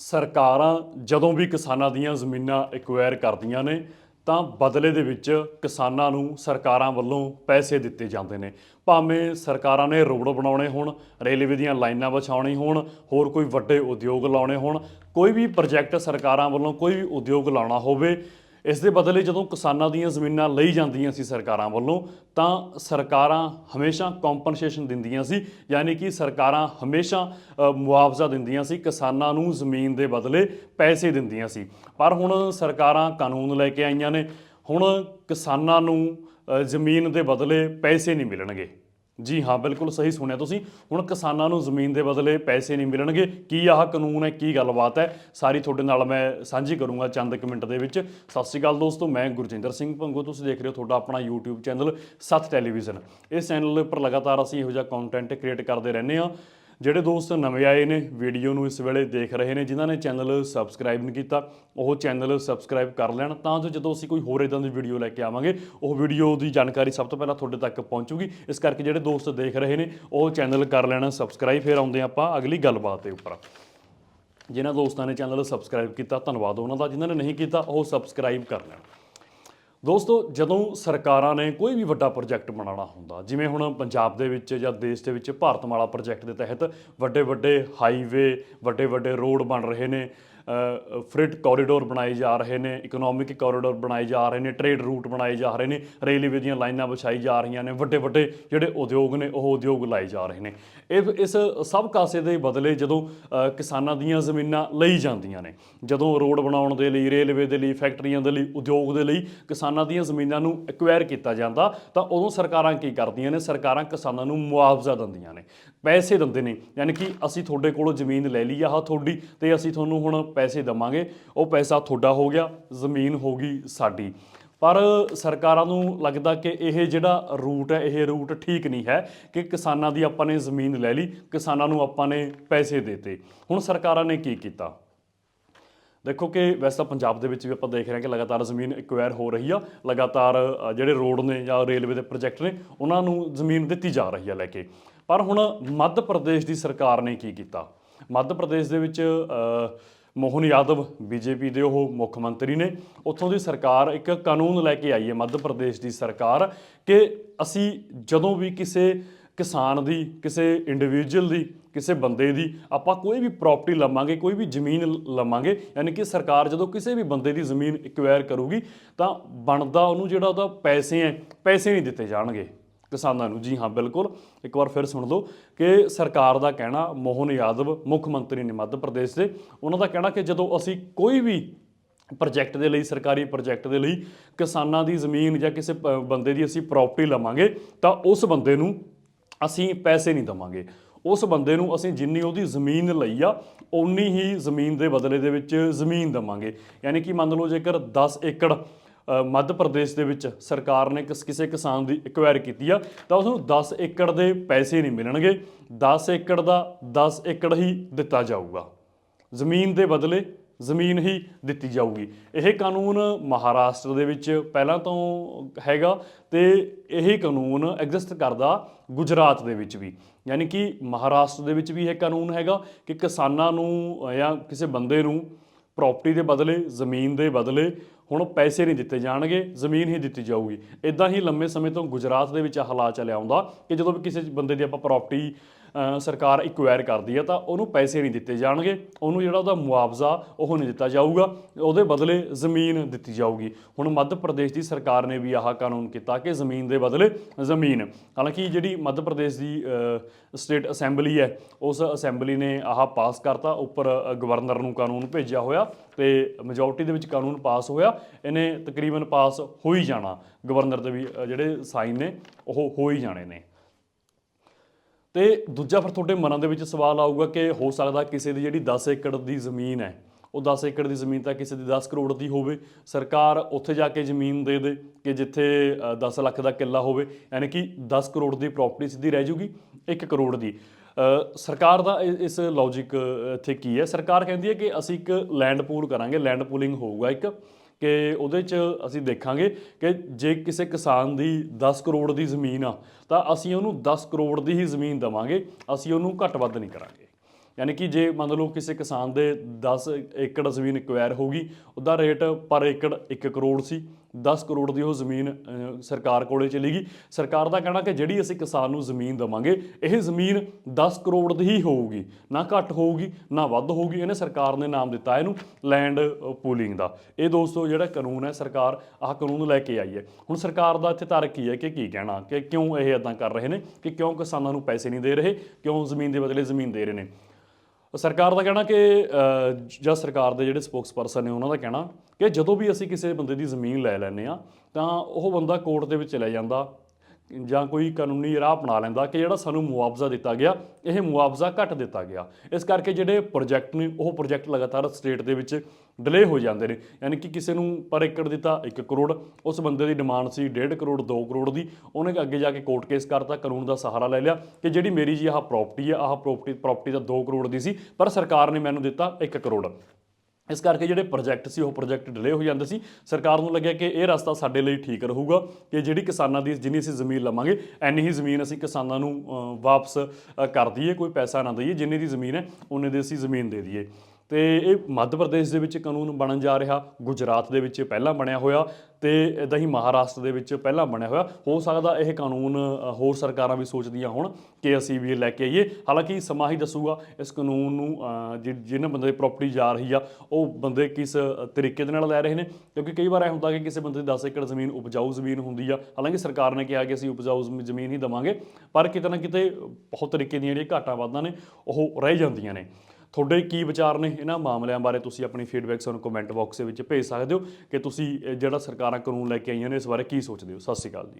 ਸਰਕਾਰਾਂ ਜਦੋਂ ਵੀ ਕਿਸਾਨਾਂ ਦੀਆਂ ਜ਼ਮੀਨਾਂ ਐਕਵਾਇਰ ਕਰਦੀਆਂ ਨੇ, ਤਾਂ ਬਦਲੇ ਦੇ ਵਿੱਚ ਕਿਸਾਨਾਂ ਨੂੰ ਸਰਕਾਰਾਂ ਵੱਲੋਂ ਪੈਸੇ ਦਿੱਤੇ ਜਾਂਦੇ ਨੇ। ਭਾਵੇਂ ਸਰਕਾਰਾਂ ਨੇ ਰੋਡ ਬਣਾਉਣੇ ਹੋਣ, ਰੇਲਵੇ ਦੀਆਂ ਲਾਈਨਾਂ ਵਿਛਾਉਣੀ ਹੋਣ, ਹੋਰ ਕੋਈ ਵੱਡੇ ਉਦਯੋਗ ਲਾਉਣੇ ਹੋਣ, ਕੋਈ ਵੀ ਪ੍ਰੋਜੈਕਟ ਸਰਕਾਰਾਂ ਵੱਲੋਂ ਕੋਈ ਵੀ ਉਦਯੋਗ ਲਾਉਣਾ ਹੋਵੇ ਇਸ ਦੇ ਬਦਲੇ ਜਦੋਂ ਕਿਸਾਨਾਂ ਦੀਆਂ ਜ਼ਮੀਨਾਂ ਲਈ ਜਾਂਦੀਆਂ ਸੀ ਸਰਕਾਰਾਂ ਵੱਲੋਂ, ਤਾਂ ਸਰਕਾਰਾਂ ਹਮੇਸ਼ਾ ਕੰਪਨਸੇਸ਼ਨ ਦਿੰਦੀਆਂ ਸੀ, ਯਾਨੀ ਕਿ ਸਰਕਾਰਾਂ ਹਮੇਸ਼ਾ ਮੁਆਵਜ਼ਾ ਦਿੰਦੀਆਂ ਸੀ, ਕਿਸਾਨਾਂ ਨੂੰ ਜ਼ਮੀਨ ਦੇ ਬਦਲੇ ਪੈਸੇ ਦਿੰਦੀਆਂ ਸੀ। ਪਰ ਹੁਣ ਸਰਕਾਰਾਂ ਕਾਨੂੰਨ ਲੈ ਕੇ ਆਈਆਂ ਨੇ, ਹੁਣ ਕਿਸਾਨਾਂ ਨੂੰ ਜ਼ਮੀਨ ਦੇ ਬਦਲੇ ਪੈਸੇ ਨਹੀਂ ਮਿਲਣਗੇ। ਜੀ ਹਾਂ, ਬਿਲਕੁਲ ਸਹੀ ਸੁਣਿਆ ਤੁਸੀਂ। ਹੁਣ ਕਿਸਾਨਾਂ ਨੂੰ ਜ਼ਮੀਨ ਦੇ ਬਦਲੇ ਪੈਸੇ ਨਹੀਂ ਮਿਲਣਗੇ। ਕੀ ਆਹ ਕਾਨੂੰਨ ਹੈ? ਕੀ ਗੱਲਬਾਤ ਹੈ? ਸਾਰੀ ਤੁਹਾਡੇ ਨਾਲ ਮੈਂ ਸਾਂਝੀ ਕਰੂੰਗਾ ਚੰਦ ਕੁ ਮਿੰਟ ਦੇ ਵਿੱਚ। ਸਤਿ ਸ਼੍ਰੀ ਅਕਾਲ ਦੋਸਤੋ, ਮੈਂ ਗੁਰਜਿੰਦਰ ਸਿੰਘ ਭੰਗੂ। ਤੁਸੀਂ ਦੇਖ ਰਹੇ ਹੋ ਤੁਹਾਡਾ ਆਪਣਾ YouTube ਚੈਨਲ ਸੱਤ ਟੈਲੀਵਿਜ਼ਨ। ਇਸ ਚੈਨਲ ਦੇ ਉੱਪਰ ਲਗਾਤਾਰ ਅਸੀਂ ਇਹੋ ਜਿਹਾ ਕੰਟੈਂਟ ਕ੍ਰੀਏਟ ਕਰਦੇ ਰਹਿੰਦੇ ਹਾਂ। ਜਿਹੜੇ ਦੋਸਤ ਨਵੇਂ ਆਏ ਨੇ ਵੀਡੀਓ ਨੂੰ ਇਸ ਵੇਲੇ ਦੇਖ ਰਹੇ ਨੇ, ਜਿਨ੍ਹਾਂ ਨੇ ਚੈਨਲ ਸਬਸਕ੍ਰਾਈਬ ਨਹੀਂ ਕੀਤਾ, ਉਹ ਚੈਨਲ ਸਬਸਕ੍ਰਾਈਬ ਕਰ ਲੈਣ, ਤਾਂ ਜੋ ਜਦੋਂ ਅਸੀਂ ਕੋਈ ਹੋਰ ਇਦਾਂ ਦੀ ਵੀਡੀਓ ਲੈ ਕੇ ਆਵਾਂਗੇ, ਉਹ ਵੀਡੀਓ ਦੀ ਜਾਣਕਾਰੀ ਸਭ ਤੋਂ ਪਹਿਲਾਂ ਤੁਹਾਡੇ ਤੱਕ ਪਹੁੰਚੂਗੀ। ਇਸ ਕਰਕੇ ਜਿਹੜੇ ਦੋਸਤ ਦੇਖ ਰਹੇ ਨੇ, ਉਹ ਚੈਨਲ ਕਰ ਲੈਣਾ ਸਬਸਕ੍ਰਾਈਬ ਫਿਰ ਆਉਂਦੇ ਆਪਾਂ ਅਗਲੀ ਗੱਲਬਾਤ ਦੇ ਉੱਪਰ। ਜਿਨ੍ਹਾਂ ਦੋਸਤਾਂ ਨੇ ਚੈਨਲ ਸਬਸਕ੍ਰਾਈਬ ਕੀਤਾ, ਧੰਨਵਾਦ ਉਹਨਾਂ ਦਾ, ਜਿਨ੍ਹਾਂ ਨੇ ਨਹੀਂ ਕੀਤਾ, ਉਹ ਸਬਸਕ੍ਰਾਈਬ ਕਰ ਲੈਣ। ਦੋਸਤੋ, ਜਦੋਂ ਸਰਕਾਰਾਂ ਨੇ ਕੋਈ ਵੀ ਵੱਡਾ ਪ੍ਰੋਜੈਕਟ ਬਣਾਉਣਾ ਹੁੰਦਾ, ਜਿਵੇਂ ਹੁਣ ਪੰਜਾਬ ਦੇ ਵਿੱਚ ਜਾਂ ਦੇਸ਼ ਦੇ ਵਿੱਚ ਭਾਰਤਮਾਲਾ ਪ੍ਰੋਜੈਕਟ ਦੇ ਤਹਿਤ ਵੱਡੇ ਵੱਡੇ ਹਾਈਵੇ ਵੱਡੇ ਵੱਡੇ ਰੋਡ ਬਣ ਰਹੇ ਨੇ ਫ੍ਰਿਟ ਕੋਰੀਡੋਰ ਬਣਾਏ ਜਾ ਰਹੇ ਨੇ ਇਕਨੋਮਿਕ ਕੋਰੀਡੋਰ ਬਣਾਏ ਜਾ ਰਹੇ ਨੇ ਟ੍ਰੇਡ ਰੂਟ ਬਣਾਏ ਜਾ ਰਹੇ ਨੇ, ਰੇਲਵੇ ਦੀਆਂ ਲਾਈਨਾਂ ਵਿਛਾਈ ਜਾ ਰਹੀਆਂ ਨੇ, ਵੱਡੇ ਵੱਡੇ ਜਿਹੜੇ ਉਦਯੋਗ ਨੇ, ਉਹ ਉਦਯੋਗ ਲਾਏ ਜਾ ਰਹੇ ਨੇ। ਇਹ ਇਸ ਸਭ ਕਾਸੇ ਦੇ ਬਦਲੇ ਜਦੋਂ ਕਿਸਾਨਾਂ ਦੀਆਂ ਜ਼ਮੀਨਾਂ ਲਈ ਜਾਂਦੀਆਂ ਨੇ, ਜਦੋਂ ਰੋਡ ਬਣਾਉਣ ਦੇ ਲਈ, ਰੇਲਵੇ ਦੇ ਲਈ, ਫੈਕਟਰੀਆਂ ਦੇ ਲਈ, ਉਦਯੋਗ ਦੇ ਲਈ ਕਿਸਾਨਾਂ ਦੀਆਂ ਜ਼ਮੀਨਾਂ ਨੂੰ ਐਕਵਾਇਰ ਕੀਤਾ ਜਾਂਦਾ, ਤਾਂ ਉਦੋਂ ਸਰਕਾਰਾਂ ਕੀ ਕਰਦੀਆਂ ਨੇ, ਸਰਕਾਰਾਂ ਕਿਸਾਨਾਂ ਨੂੰ ਮੁਆਵਜ਼ਾ ਦਿੰਦੀਆਂ ਨੇ। ਪੈਸੇ ਦਿੰਦੇ ਨੇ, ਯਾਨੀ ਕਿ ਅਸੀਂ ਤੁਹਾਡੇ ਕੋਲੋਂ ਜ਼ਮੀਨ ਲੈ ਲਈ ਆਹ ਤੁਹਾਡੀ, ਤੇ ਅਸੀਂ ਤੁਹਾਨੂੰ ਹੁਣ ਪੈਸੇ ਦਵਾਂਗੇ, ਉਹ ਪੈਸਾ ਤੁਹਾਡਾ ਹੋ ਗਿਆ, ਜ਼ਮੀਨ ਹੋ ਗਈ ਸਾਡੀ। ਪਰ ਸਰਕਾਰਾਂ ਨੂੰ ਲੱਗਦਾ ਕਿ ਇਹ ਜਿਹੜਾ ਰੂਟ ਹੈ, ਇਹ ਰੂਟ ਠੀਕ ਨਹੀਂ ਹੈ ਕਿ ਕਿਸਾਨਾਂ ਦੀ ਆਪਾਂ ਨੇ ਜ਼ਮੀਨ ਲੈ ਲਈ, ਕਿਸਾਨਾਂ ਨੂੰ ਆਪਾਂ ਨੇ ਪੈਸੇ ਦੇਤੇ। ਹੁਣ ਸਰਕਾਰਾਂ ਨੇ ਕੀ ਕੀਤਾ? ਦੇਖੋ ਕਿ ਵੈਸੇ ਤਾਂ ਪੰਜਾਬ ਦੇ ਵਿੱਚ ਵੀ ਆਪਾਂ ਦੇਖ ਰਹੇ ਹਾਂ ਕਿ ਲਗਾਤਾਰ ਜ਼ਮੀਨ ਐਕਵਾਇਰ ਹੋ ਰਹੀ ਆ, ਲਗਾਤਾਰ ਜਿਹੜੇ ਰੋਡ ਨੇ ਜਾਂ ਰੇਲਵੇ ਦੇ ਪ੍ਰੋਜੈਕਟ ਨੇ, ਉਹਨਾਂ ਨੂੰ ਜ਼ਮੀਨ ਦਿੱਤੀ ਜਾ ਰਹੀ ਆ ਲੈ ਕੇ। ਪਰ ਹੁਣ ਮੱਧ ਪ੍ਰਦੇਸ਼ ਦੀ ਸਰਕਾਰ ਨੇ ਕੀ ਕੀਤਾ? ਮੱਧ ਪ੍ਰਦੇਸ਼ ਦੇ ਵਿੱਚ ਮੋਹਨ ਯਾਦਵ, ਬੀਜੇਪੀ ਦੇ ਉਹ ਮੁੱਖ ਮੰਤਰੀ ਨੇ। ਉੱਥੋਂ ਦੀ ਸਰਕਾਰ ਇੱਕ ਕਾਨੂੰਨ ਲੈ ਕੇ ਆਈ ਹੈ, ਮੱਧ ਪ੍ਰਦੇਸ਼ ਦੀ ਸਰਕਾਰ, ਕਿ ਅਸੀਂ ਜਦੋਂ ਵੀ ਕਿਸੇ ਕਿਸਾਨ ਦੀ, ਕਿਸੇ ਇੰਡੀਵਿਜੂਅਲ ਦੀ, ਕਿਸੇ ਬੰਦੇ ਦੀ ਆਪਾਂ ਕੋਈ ਵੀ ਪ੍ਰਾਪਰਟੀ ਲਵਾਂਗੇ, ਕੋਈ ਵੀ ਜ਼ਮੀਨ ਲਵਾਂਗੇ, ਯਾਨੀ ਕਿ ਸਰਕਾਰ ਜਦੋਂ ਕਿਸੇ ਵੀ ਬੰਦੇ ਦੀ ਜ਼ਮੀਨ ਐਕਵਾਇਰ ਕਰੂਗੀ, ਤਾਂ ਬਣਦਾ ਉਹਨੂੰ ਜਿਹੜਾ ਉਹਦਾ ਪੈਸੇ ਹੈ, ਪੈਸੇ ਨਹੀਂ ਦਿੱਤੇ ਜਾਣਗੇ। ਕਿਸਾਨਾਂ ਨੂੰ ਜੀ ਹਾਂ, ਬਿਲਕੁਲ। ਇੱਕ ਵਾਰ ਫਿਰ ਸੁਣ ਲਓ ਕਿ ਸਰਕਾਰ ਦਾ ਕਹਿਣਾ ਮੋਹਨ ਯਾਦਵ, ਮੁੱਖ ਮੰਤਰੀ ਨੇ ਮੱਧ ਪ੍ਰਦੇਸ਼ ਦੇ। ਉਹਨਾਂ ਦਾ ਕਹਿਣਾ ਕਿ ਜਦੋਂ ਅਸੀਂ ਕੋਈ ਵੀ ਪ੍ਰੋਜੈਕਟ ਦੇ ਲਈ, ਸਰਕਾਰੀ ਪ੍ਰੋਜੈਕਟ ਦੇ ਲਈ ਕਿਸਾਨਾਂ ਦੀ ਜ਼ਮੀਨ ਜਾਂ ਕਿਸੇ ਪ- ਬੰਦੇ ਦੀ ਅਸੀਂ ਪ੍ਰਾਪਰਟੀ ਲਵਾਂਗੇ, ਤਾਂ ਉਸ ਬੰਦੇ ਨੂੰ ਅਸੀਂ ਪੈਸੇ ਨਹੀਂ ਦਵਾਂਗੇ। ਉਸ ਬੰਦੇ ਨੂੰ ਅਸੀਂ ਜਿੰਨੀ ਉਹਦੀ ਜ਼ਮੀਨ ਲਈ ਆ ਉਨੀ ਹੀ ਜ਼ਮੀਨ ਦੇ ਬਦਲੇ ਦੇ ਵਿੱਚ ਜ਼ਮੀਨ ਦਵਾਂਗੇ। ਯਾਨੀ ਕਿ ਮੰਨ ਲਓ ਜੇਕਰ 10 ਏਕੜ ਮੱਧ ਪ੍ਰਦੇਸ਼ ਦੇ ਵਿੱਚ ਸਰਕਾਰ ਨੇ ਕਿਸ, ਕਿਸੇ ਕਿਸਾਨ ਦੀ ਐਕਵਾਇਰ ਕੀਤੀ ਆ, ਤਾਂ ਉਸ ਨੂੰ 10 ਏਕੜ ਦੇ ਪੈਸੇ ਨਹੀਂ ਮਿਲਣਗੇ। 10 ਏਕੜ ਦਾ 10 ਏਕੜ ਹੀ ਦਿੱਤਾ ਜਾਊਗਾ। ਜ਼ਮੀਨ ਦੇ ਬਦਲੇ ਜ਼ਮੀਨ ਹੀ ਦਿੱਤੀ ਜਾਊਗੀ। ਇਹ ਕਾਨੂੰਨ ਮਹਾਰਾਸ਼ਟਰ ਦੇ ਵਿੱਚ ਪਹਿਲਾਂ ਤੋਂ ਹੈਗਾ ਤੇ ਇਹ ਕਾਨੂੰਨ ਐਗਜ਼ਿਸਟ ਕਰਦਾ ਗੁਜਰਾਤ ਦੇ ਵਿੱਚ ਵੀ। ਯਾਨੀ ਕਿ ਮਹਾਰਾਸ਼ਟਰ ਦੇ ਵਿੱਚ ਵੀ ਇਹ ਕਾਨੂੰਨ ਹੈਗਾ ਕਿ ਕਿਸਾਨਾਂ ਨੂੰ ਜਾਂ ਕਿਸੇ ਬੰਦੇ ਨੂੰ ਪ੍ਰਾਪਰਟੀ ਦੇ ਬਦਲੇ, ਜ਼ਮੀਨ ਦੇ ਬਦਲੇ ਹੁਣ ਪੈਸੇ ਨਹੀਂ ਦਿੱਤੇ ਜਾਣਗੇ, ਜ਼ਮੀਨ ਹੀ ਦਿੱਤੀ ਜਾਊਗੀ। ਇਦਾਂ ਹੀ ਲੰਮੇ ਸਮੇਂ ਤੋਂ ਗੁਜਰਾਤ ਦੇ ਵਿੱਚ ਹਾਲਾਤ ਚੱਲਿਆ ਆਉਂਦਾ ਕਿ ਜਦੋਂ ਵੀ ਕਿਸੇ ਬੰਦੇ ਦੀ ਆਪਾਂ ਪ੍ਰਾਪਰਟੀ ਸਰਕਾਰ ਇਕੁਆਇਰ ਕਰਦੀ ਹੈ ਤਾਂ ਉਹਨੂੰ ਪੈਸੇ ਨਹੀਂ ਦਿੱਤੇ ਜਾਣਗੇ, ਉਹਨੂੰ ਜਿਹੜਾ ਉਹਦਾ ਮੁਆਵਜ਼ਾ ਉਹ ਨਹੀਂ ਦਿੱਤਾ ਜਾਊਗਾ, ਉਹਦੇ ਬਦਲੇ ਜ਼ਮੀਨ ਦਿੱਤੀ ਜਾਊਗੀ। ਹੁਣ ਮੱਧ ਪ੍ਰਦੇਸ਼ ਦੀ ਸਰਕਾਰ ਨੇ ਵੀ ਆਹ ਕਾਨੂੰਨ ਕੀਤਾ ਕਿ ਜ਼ਮੀਨ ਦੇ ਬਦਲੇ ਜ਼ਮੀਨ। ਹਾਲਾਂਕਿ ਜਿਹੜੀ ਮੱਧ ਪ੍ਰਦੇਸ਼ ਦੀ ਸਟੇਟ ਅਸੈਂਬਲੀ ਹੈ, ਉਸ ਅਸੈਂਬਲੀ ਨੇ ਆਹ ਪਾਸ ਕਰਤਾ, ਉੱਪਰ ਗਵਰਨਰ ਨੂੰ ਕਾਨੂੰਨ ਭੇਜਿਆ ਹੋਇਆ। ਤੇ ਮੈਜੋਰਟੀ ਦੇ ਵਿੱਚ ਕਾਨੂੰਨ ਪਾਸ ਹੋਇਆ ਇਹਨੇ ਤਕਰੀਬਨ ਪਾਸ ਹੋ ਹੀ ਜਾਣਾ। ਗਵਰਨਰ ਦੇ ਵੀ ਜਿਹੜੇ ਸਾਈਨ ਨੇ ਉਹ ਹੋ ਹੀ ਜਾਣੇ ਨੇ। ਤੇ ਦੂਜਾ ਫਿਰ ਤੁਹਾਡੇ ਮਨਾਂ ਦੇ ਵਿੱਚ ਸਵਾਲ ਆਊਗਾ ਕਿ ਹੋ ਸਕਦਾ ਕਿਸੇ ਦੀ ਜਿਹੜੀ 10 ਏਕੜ ਦੀ ਜ਼ਮੀਨ ਹੈ ਉਹ 10 ਏਕੜ ਦੀ ਜ਼ਮੀਨ ਤਾਂ ਕਿਸੇ ਦੀ 10 ਕਰੋੜ ਦੀ ਹੋਵੇ ਸਰਕਾਰ ਉੱਥੇ ਜਾ ਕੇ ਜ਼ਮੀਨ ਦੇ ਦੇ ਕਿ ਜਿੱਥੇ ਅ, 10 ਲੱਖ ਦਾ ਕਿੱਲਾ ਹੋਵੇ ਯਾਨੀ ਕਿ 10 ਕਰੋੜ ਦੀ ਪ੍ਰਾਪਰਟੀ ਸਿੱਧੀ ਰਹਿ ਜੂਗੀ 1 ਕਰੋੜ ਦੀ। ਸਰਕਾਰ ਦਾ ਇ- ਇਸ ਲੌਜੀਕ ਇੱਥੇ ਕੀ ਹੈ? ਸਰਕਾਰ ਕਹਿੰਦੀ ਹੈ ਕਿ ਅਸੀਂ ਇੱਕ ਲੈਂਡ ਪੂਲ ਕਰਾਂਗੇ ਲੈਂਡ ਪੂਲਿੰਗ ਹੋਊਗਾ ਇੱਕ, ਕਿ ਉਹਦੇ 'ਚ ਅਸੀਂ ਦੇਖਾਂਗੇ ਕਿ ਜੇ ਕਿਸੇ ਕਿਸਾਨ ਦੀ 10 ਕਰੋੜ ਦੀ ਜ਼ਮੀਨ ਆ, ਤਾਂ ਅਸੀਂ ਉਹਨੂੰ 10 ਕਰੋੜ ਦੀ ਹੀ ਜ਼ਮੀਨ ਦੇਵਾਂਗੇ, ਅਸੀਂ ਉਹਨੂੰ ਘੱਟ ਵੱਧ ਨਹੀਂ ਕਰਾਂਗੇ। ਯਾਨੀ ਕਿ ਜੇ ਮੰਨ ਲਓ ਕਿਸੇ ਕਿਸਾਨ ਦੇ 10 ਏਕੜ ਜ਼ਮੀਨ ਐਕਵਾਇਰ ਹੋਗੀ ਉਹਦਾ ਰੇਟ ਪਰ ਏਕੜ 1 ਕਰੋੜ ਸੀ 10 ਕਰੋੜ ਦੀ ਉਹ ਜ਼ਮੀਨ ਸਰਕਾਰ ਕੋਲੇ ਚਲੀ ਗਈ। ਸਰਕਾਰ ਦਾ ਕਹਿਣਾ ਕਿ ਜਿਹੜੀ ਅਸੀਂ ਕਿਸਾਨ ਨੂੰ ਜ਼ਮੀਨ ਦਵਾਂਗੇ, ਇਹ ਜ਼ਮੀਨ 10 ਕਰੋੜ ਦੀ ਹੀ ਹੋਊਗੀ। ਨਾ ਘੱਟ ਹੋਊਗੀ, ਨਾ ਵੱਧ ਹੋਊਗੀ। ਇਹਨੇ ਸਰਕਾਰ ਨੇ ਨਾਮ ਦਿੱਤਾ ਇਹਨੂੰ ਲੈਂਡ ਪੂਲਿੰਗ ਦਾ। ਇਹ ਦੋਸਤੋ ਜਿਹੜਾ ਕਾਨੂੰਨ ਹੈ, ਸਰਕਾਰ ਆਹ ਕਾਨੂੰਨ ਲੈ ਕੇ ਆਈ ਹੈ। ਹੁਣ ਸਰਕਾਰ ਦਾ ਇੱਥੇ ਤਰਕ ਕੀ ਹੈ ਕਿ ਕੀ ਕਹਿਣਾ? ਕਿ ਕਿਉਂ ਇਹ ਇਦਾਂ ਕਰ ਰਹੇ ਨੇ? ਕਿ ਕਿਉਂ ਕਿਸਾਨਾਂ ਨੂੰ ਪੈਸੇ ਨਹੀਂ ਦੇ ਰਹੇ? ਕਿਉਂ ਜ਼ਮੀਨ ਦੇ ਬਦਲੇ ਜ਼ਮੀਨ ਦੇ ਰਹੇ ਨੇ? ਸਰਕਾਰ ਦਾ ਕਹਿਣਾ ਕਿ ਜਾਂ ਸਰਕਾਰ ਦੇ ਜਿਹੜੇ ਸਪੋਕਸਪਰਸਨ ਨੇ ਉਹਨਾਂ ਦਾ ਕਹਿਣਾ ਕਿ ਜਦੋਂ ਵੀ ਅਸੀਂ ਕਿਸੇ ਬੰਦੇ ਦੀ ਜ਼ਮੀਨ ਲੈ ਲੈਂਦੇ ਆ ਤਾਂ ਉਹ ਬੰਦਾ ਕੋਰਟ ਦੇ ਵਿੱਚ ਚਲਾ ਜਾਂਦਾ ਜਾਂ ਕੋਈ ਕਾਨੂੰਨੀ ਰਾਹ ਅਪਣਾ ਲੈਂਦਾ ਕਿ ਜਿਹੜਾ ਸਾਨੂੰ ਮੁਆਵਜ਼ਾ ਦਿੱਤਾ ਗਿਆ, ਇਹ ਮੁਆਵਜ਼ਾ ਘੱਟ ਦਿੱਤਾ ਗਿਆ। ਇਸ ਕਰਕੇ ਜਿਹੜੇ ਪ੍ਰੋਜੈਕਟ ਨੇ, ਉਹ ਪ੍ਰੋਜੈਕਟ ਲਗਾਤਾਰ ਸਟੇਟ ਦੇ ਵਿੱਚ ਡਿਲੇ ਹੋ ਜਾਂਦੇ ਨੇ। ਯਾਨੀ ਕਿ ਕਿਸੇ ਨੂੰ ਪਰ ਏਕੜ ਦਿੱਤਾ 1 ਕਰੋੜ, ਉਸ ਬੰਦੇ ਦੀ ਡਿਮਾਂਡ ਸੀ 1.5 ਕਰੋੜ 2 ਕਰੋੜ ਦੀ। ਉਹਨੇ ਅੱਗੇ ਜਾ ਕੇ ਕੋਰਟ ਕੇਸ ਕਰਤਾ, ਕਾਨੂੰਨ ਦਾ ਸਹਾਰਾ ਲੈ ਲਿਆ ਕਿ ਜਿਹੜੀ ਮੇਰੀ ਜੀ ਆਹ ਪ੍ਰਾਪਰਟੀ ਹੈ ਆਹ ਪ੍ਰਾਪਰਟੀ ਪ੍ਰਾਪਰਟੀ ਦਾ 2 ਕਰੋੜ ਦੀ ਸੀ, ਪਰ ਸਰਕਾਰ ਨੇ ਮੈਨੂੰ ਦਿੱਤਾ 1 ਕਰੋੜ। ਇਸ ਕਰਕੇ ਜਿਹੜੇ ਪ੍ਰੋਜੈਕਟ ਸੀ, ਉਹ ਪ੍ਰੋਜੈਕਟ ਡਿਲੇ ਹੋ ਜਾਂਦੇ ਸੀ। ਸਰਕਾਰ ਨੂੰ ਲੱਗਿਆ ਕਿ ਇਹ ਰਸਤਾ ਸਾਡੇ ਲਈ ਠੀਕ ਰਹੂਗਾ ਕਿ ਜਿਹੜੀ ਕਿਸਾਨਾਂ ਦੀ, ਜਿੰਨੀ ਅਸੀਂ ਜ਼ਮੀਨ ਲਵਾਂਗੇ, ਐਨੀ ਹੀ ਜ਼ਮੀਨ ਅਸੀਂ ਕਿਸਾਨਾਂ ਨੂੰ ਵਾਪਸ ਕਰ ਦਈਏ, ਕੋਈ ਪੈਸਾ ਨਾ ਦਈਏ, ਜਿੰਨੀ ਦੀ ਜ਼ਮੀਨ ਹੈ ਉਹਨੇ ਦੀ ਅਸੀਂ ਜ਼ਮੀਨ ਦੇ ਦਈਏ। ਤੇ ਇਹ ਮੱਧ ਪ੍ਰਦੇਸ਼ ਦੇ ਵਿੱਚ ਕਾਨੂੰਨ ਬਣਨ ਜਾ ਰਿਹਾ, ਗੁਜਰਾਤ ਦੇ ਵਿੱਚ ਪਹਿਲਾਂ ਬਣਿਆ ਹੋਇਆ ਤੇ ਇਦਾਂ ਹੀ ਮਹਾਰਾਸ਼ਟਰ ਦੇ ਵਿੱਚ ਪਹਿਲਾਂ ਬਣਿਆ ਹੋਇਆ। ਹੋ ਸਕਦਾ ਇਹ ਕਾਨੂੰਨ ਹੋਰ ਸਰਕਾਰਾਂ ਵੀ ਸੋਚਦੀਆਂ ਹੋਣ ਕਿ ਅਸੀਂ ਵੀ ਇਹ ਲੈ ਕੇ ਆਈਏ। ਹਾਲਾਂਕਿ ਸਮਾਂ ਹੀ ਦੱਸੂਗਾ ਇਸ ਕਾਨੂੰਨ ਨੂੰ ਜਿ- ਜਿਹਨਾਂ ਬੰਦੇ ਦੀ ਪ੍ਰਾਪਰਟੀ ਜਾ ਰਹੀ ਆ, ਉਹ ਬੰਦੇ ਕਿਸ ਤਰੀਕੇ ਦੇ ਨਾਲ ਲੈ ਰਹੇ ਨੇ? ਕਿਉਂਕਿ ਕਈ ਵਾਰ ਇਹ ਹੁੰਦਾ ਕਿ ਕਿਸੇ ਬੰਦੇ ਦੀ 10 ਏਕੜ ਜ਼ਮੀਨ ਉਪਜਾਊ ਜ਼ਮੀਨ ਹੁੰਦੀ ਆ। ਹਾਲਾਂਕਿ ਸਰਕਾਰ ਨੇ ਕਿਹਾ ਕਿ ਅਸੀਂ ਉਪਜਾਊ ਜ਼ਮੀ- ਜ਼ਮੀਨ ਹੀ ਦੇਵਾਂਗੇ, ਪਰ ਕਿਤੇ ਨਾ ਕਿਤੇ ਬਹੁਤ ਤਰੀਕੇ ਦੀਆਂ ਜਿਹੜੀਆਂ ਘਾਟਾਂ ਵਾਧਾਂ ਨੇ, ਉਹ ਰਹਿ ਜਾਂਦੀਆਂ ਨੇ। ਤੁਹਾਡੇ ਕੀ ਵਿਚਾਰ ਨੇ ਇਹਨਾਂ ਮਾਮਲਿਆਂ ਬਾਰੇ ਤੁਸੀਂ ਆਪਣੀ ਫੀਡਬੈਕ ਸਾਨੂੰ ਕਮੈਂਟ ਬਾਕਸ ਦੇ ਵਿੱਚ ਭੇਜ ਸਕਦੇ ਹੋ ਕਿ ਤੁਸੀਂ ਜਿਹੜਾ ਸਰਕਾਰਾਂ ਕਾਨੂੰਨ ਲੈ ਕੇ ਆਈਆਂ ਨੇ ਇਸ ਬਾਰੇ ਕੀ ਸੋਚਦੇ ਹੋ? ਸਤਿ ਸ਼੍ਰੀ ਅਕਾਲ ਜੀ।